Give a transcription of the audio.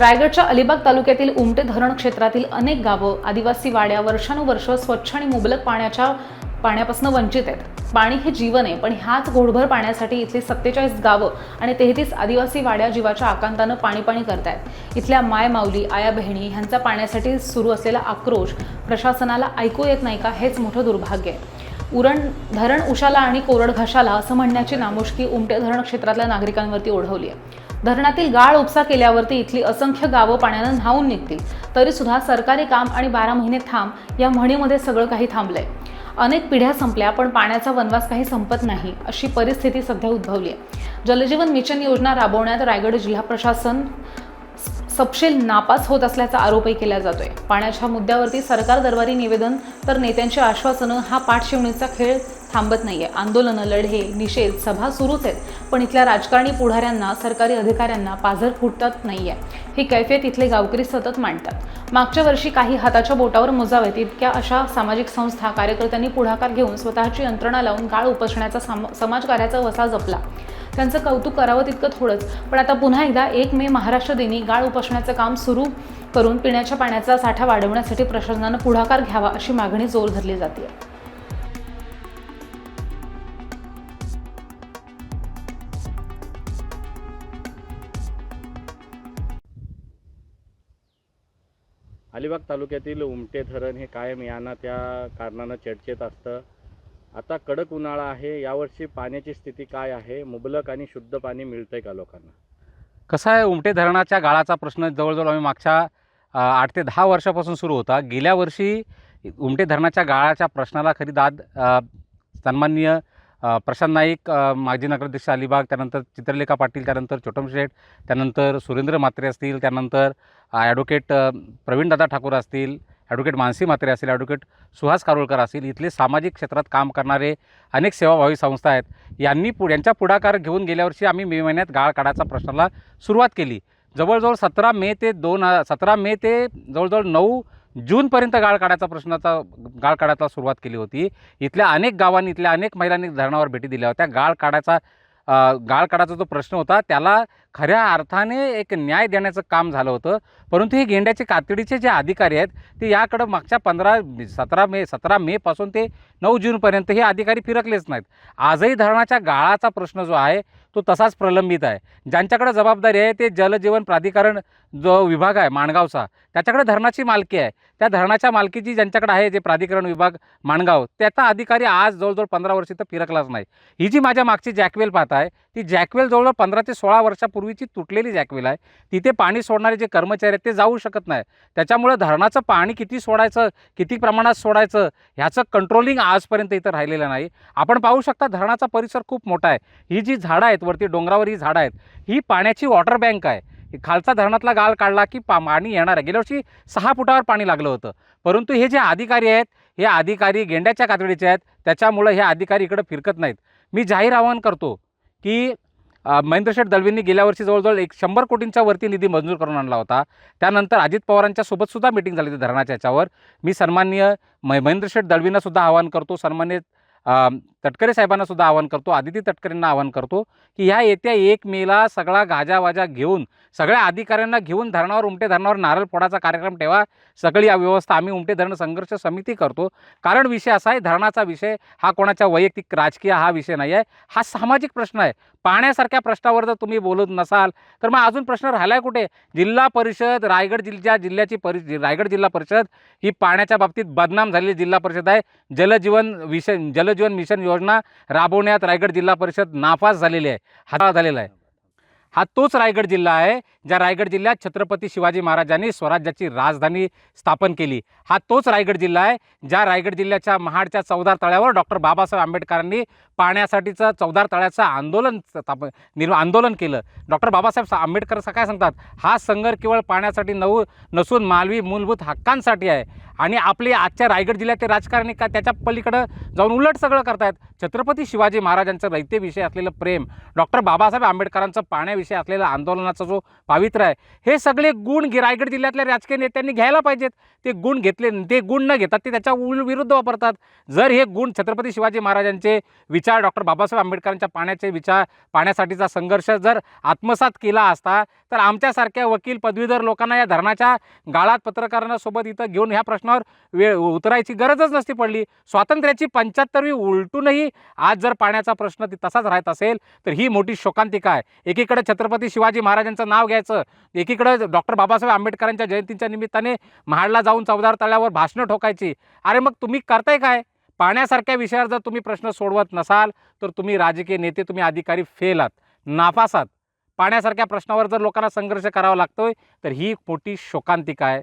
रायगडच्या अलिबाग तालुक्यातील उमटे धरण क्षेत्रातील अनेक गावं आदिवासी वाड्या वर्षानुवर्ष स्वच्छ आणि मुबलक पाण्याच्या पाण्यापासून वंचित आहेत. पाणी हे जीवन आहे पण ह्याच घोडभर पाण्यासाठी इथली सत्तेचाळीस गावं आणि तेहतीस आदिवासी वाड्या जीवाच्या आकांतानं पाणी पाणी करतायत. इथल्या माय माऊली आया बहिणी ह्यांचा पाण्यासाठी सुरू असलेला आक्रोश प्रशासनाला ऐकू येत नाही का हेच मोठं दुर्भाग्य आहे. उरण धरण उशाला आणि कोरड घाशाला असं म्हणण्याची नामुष्की उमटे धरण क्षेत्रातल्या नागरिकांवरती ओढवली आहे. धरणातील गाळ उपसा केल्यावरती इथली असंख्य गावं पाण्यानं न्हावून निघतील. तरी सुद्धा सरकारी काम आणि बारा महिने थांब या म्हणीमध्ये सगळं काही थांबलंय. अनेक पिढ्या संपल्या पण पाण्याचा वनवास काही संपत नाही अशी परिस्थिती सध्या उद्भवली आहे जलजीवन मिशन योजना राबवण्यात रायगड जिल्हा प्रशासन सपशेल नापास होत असल्याचा आरोपही केला जातोय. पाण्याच्या मुद्द्यावरती सरकार दरबारी निवेदन तर नेत्यांची आश्वासनं हा पाठशिवणीचा खेळ थांबत नाही आहे आंदोलनं लढे निषेध. सभा सुरूच आहेत. पण इथल्या राजकारणी पुढाऱ्यांना सरकारी अधिकाऱ्यांना पाझर फुटत नाही आहे ही कैफियत इथले गावकरी सतत मांडतात. मागच्या वर्षी काही हाताच्या बोटावर मोजावेत. इतक्या अशा सामाजिक संस्था कार्यकर्त्यांनी पुढाकार घेऊन स्वतःची यंत्रणा लावून गाळ उपसण्याचा साम समाजकार्याचा वसा जपला. त्यांचं कौतुक करावं तितकं थोडंच. पण आता पुन्हा एकदा एक मे महाराष्ट्र दिनी गाळ उपसण्याचं काम सुरू करून पिण्याच्या पाण्याचा साठा वाढवण्यासाठी प्रशासनानं पुढाकार घ्यावा अशी मागणी जोर धरली जाते अलिबाग तालुक्यातील उमटे धरण हे कायम याना त्या कारणानं चर्चेत असतं. आता कडक उन्हाळा आहे यावर्षी पाण्याची स्थिती काय आहे? मुबलक आणि शुद्ध पाणी मिळतंय का लोकांना? कसं आहे उमटे धरणाच्या गाळाचा प्रश्न? जवळजवळ आम्ही मागच्या आठ ते दहा वर्षापासून सुरू होता. गेल्या वर्षी उमटे धरणाच्या गाळाच्या प्रश्नाला खरी दाद सन्माननीय प्रशांत नाईक माजी नगराध्यक्ष अलिबाग त्यानंतर चित्रलेखा पाटील त्यानंतर छोटम शेठ त्यानंतर सुरेंद्र म्हात्रे असतील त्यानंतर ॲडव्होकेट प्रवीणदादा ठाकूर असतील ॲडव्होकेट मानसी म्हात्रे असतील ॲडव्होकेट सुहास कारोळकर असतील इथले सामाजिक क्षेत्रात काम करणारे अनेक सेवाभावी संस्था आहेत. यांनी पु यांच्या पुढाकार घेऊन गेल्या वर्षी आम्ही मे महिन्यात गाळ काढायचा प्रश्नाला सुरुवात केली. जवळजवळ सतरा मे ते दोन सतरा मे ते जवळजवळ नऊ जूनपर्यंत गाळ काढायचा प्रश्नाचा गाळ काढायला सुरुवात केली होती. इथल्या अनेक गावांनी इथल्या अनेक महिलांनी धरणावर भेटी दिल्या होत्या. गाळ काढायचा गाळ काढायचा जो प्रश्न होता त्याला खऱ्या अर्थाने एक न्याय देण्याचं काम झालं होतं. परंतु हे गेंड्याचे कातडीचे जे अधिकारी आहेत ते याकडं मागच्या पंधरा सतरा मे सतरा मेपासून ते नऊ जूनपर्यंत हे अधिकारी फिरकलेच नाहीत. आजही धरणाच्या गाळाचा प्रश्न जो आहे तो तसाच प्रलंबित आहे. ज्यांच्याकडे जबाबदारी आहे ते जलजीवन प्राधिकरण जो विभाग आहे माणगावचा त्याच्याकडे धरणाची मालकी आहे. त्या धरणाच्या मालकीची ज्यांच्याकडे आहे जे प्राधिकरण विभाग माणगाव त्याचा अधिकारी आज जवळजवळ पंधरा वर्षी तर फिरकलाच नाही. ही जी माझ्या मागची जॅकवेल पाहत आहे. ती जॅकवेल जवळजवळ पंधरा ते सोळा वर्षापूर्वीची तुटलेली जॅकवेल आहे. तिथे पाणी सोडणारे जे कर्मचारी आहेत ते जाऊ शकत नाही. त्याच्यामुळं धरणाचं पाणी किती सोडायचं किती प्रमाणात सोडायचं ह्याचं कंट्रोलिंग आजपर्यंत इथं राहिलेलं नाही. आपण पाहू शकता धरणाचा परिसर खूप मोठा आहे. ही जी झाडं आहेत वरती डोंगरावर ही झाडं आहेत ही पाण्याची वॉटर बँक आहे. खालचा धरणातला गाळ काढला की पा पाणी येणार आहे. गेल्या वर्षी सहा फुटावर पाणी लागलं होतं. परंतु हे जे अधिकारी आहेत हे अधिकारी गेंड्याच्या कातडीचे आहेत. त्याच्यामुळं हे अधिकारी इकडं फिरकत नाहीत. मी जाहीर आवाहन करतो की महेंद्रशेठ महेंद्र शेठ दळवींनी गेल्या वर्षी जवळजवळ एक शंभर कोटींच्या वरती निधी मंजूर करून आणला होता. त्यानंतर अजित पवारांच्या सोबतसुद्धा मिटिंग झाली होती धरणाच्या याच्यावर. मी सन्माननीय म महेंद्र शेठ आवाहन करतो. सन्मान्य तटकरे साहेबांना सुद्धा आवाहन करतो आदिती तटकरेंना आवाहन करतो की ह्या येत्या एक मेला सगळा गाजावाजा घेऊन सगळ्या अधिकाऱ्यांना घेऊन धरणावर उमटे धरणावर नारळ फोडाचा कार्यक्रम ठेवा. सगळी या व्यवस्था आम्ही उमटे धरण संघर्ष समिती करतो. कारण विषय असा आहे धरणाचा विषय हा कोणाच्या वैयक्तिक राजकीय हा विषय नाही आहे. हा सामाजिक प्रश्न आहे. पाण्यासारख्या प्रश्नावर जर तुम्ही बोलत नसाल तर मग अजून प्रश्न राहिलाय कुठे? जिल्हा परिषद रायगड जिल्ह्या जिल्ह्याची परि रायगड जिल्हा परिषद ही पाण्याच्या बाबतीत बदनाम झालेली जिल्हा परिषद आहे. जलजीवन विषय जलजीवन मिशन योजना राबवण्यात रायगड जिल्हा परिषद नापास झालेली आहे हा झालेला आहे. हा तोच रायगड जिल्हा आहे ज्या रायगड जिल्ह्यात छत्रपती शिवाजी महाराजांनी स्वराज्याची राजधानी स्थापन केली. हा तोच रायगड जिल्हा आहे ज्या रायगड जिल्ह्याच्या महाडच्या चौदार तळ्यावर डॉक्टर बाबासाहेब आंबेडकरांनी पाण्यासाठीचं चौदार तळ्याचं आंदोलन स्थापन निर् आंदोलन केलं. डॉक्टर बाबासाहेब आंबेडकर काय सांगतात? हा संघर्ष केवळ पाण्यासाठी नऊ नसून मालवी मूलभूत हक्कांसाठी आहे. आणि आपले आजच्या रायगड जिल्ह्याचे राजकारणी का त्याच्या पलीकडं जाऊन उलट सगळं करतायत? छत्रपती शिवाजी महाराजांचं रयतेविषयी असलेलं प्रेम डॉक्टर बाबासाहेब आंबेडकरांचं पाण्या विषय असलेला आंदोलनाचा जो पावित्र्य आहे हे सगळे गुण गिरायगड जिल्ह्यातल्या राजकीय नेत्यांनी घ्यायला पाहिजेत. ते गुण घेतले ते गुण न घेतात ते त्याच्या विरुद्ध वापरतात. जर हे गुण छत्रपती शिवाजी महाराजांचे विचार डॉक्टर बाबासाहेब आंबेडकरांच्या पाण्याचे विचार पाण्यासाठीचा संघर्ष जर आत्मसात केला असता तर आमच्यासारख्या वकील पदवीधर लोकांना या धरणाच्या गाळात पत्रकारांसोबत इथं घेऊन ह्या प्रश्नावर वेळ उतरायची गरजच नसती पडली. स्वातंत्र्याची पंच्याहत्तरवी उलटूनही आज जर पाण्याचा प्रश्न ती तसाच राहत असेल तर ही मोठी शोकांतिका आहे. एकीकडे छत्रपती शिवाजी महाराजांचं नाव घ्यायचं. एकीकडं डॉक्टर बाबासाहेब आंबेडकरांच्या जयंतीच्या निमित्ताने महाडला जाऊन चौदार तळ्यावर भाषणं ठोकायची. अरे मग तुम्ही करताय काय? पाण्यासारख्या विषयावर जर तुम्ही प्रश्न सोडवत नसाल तर तुम्ही राजकीय नेते तुम्ही अधिकारी फेल आहात. नापासात पाण्यासारख्या प्रश्नावर जर लोकांना संघर्ष करावा लागतोय तर ही मोठी शोकांतिका आहे.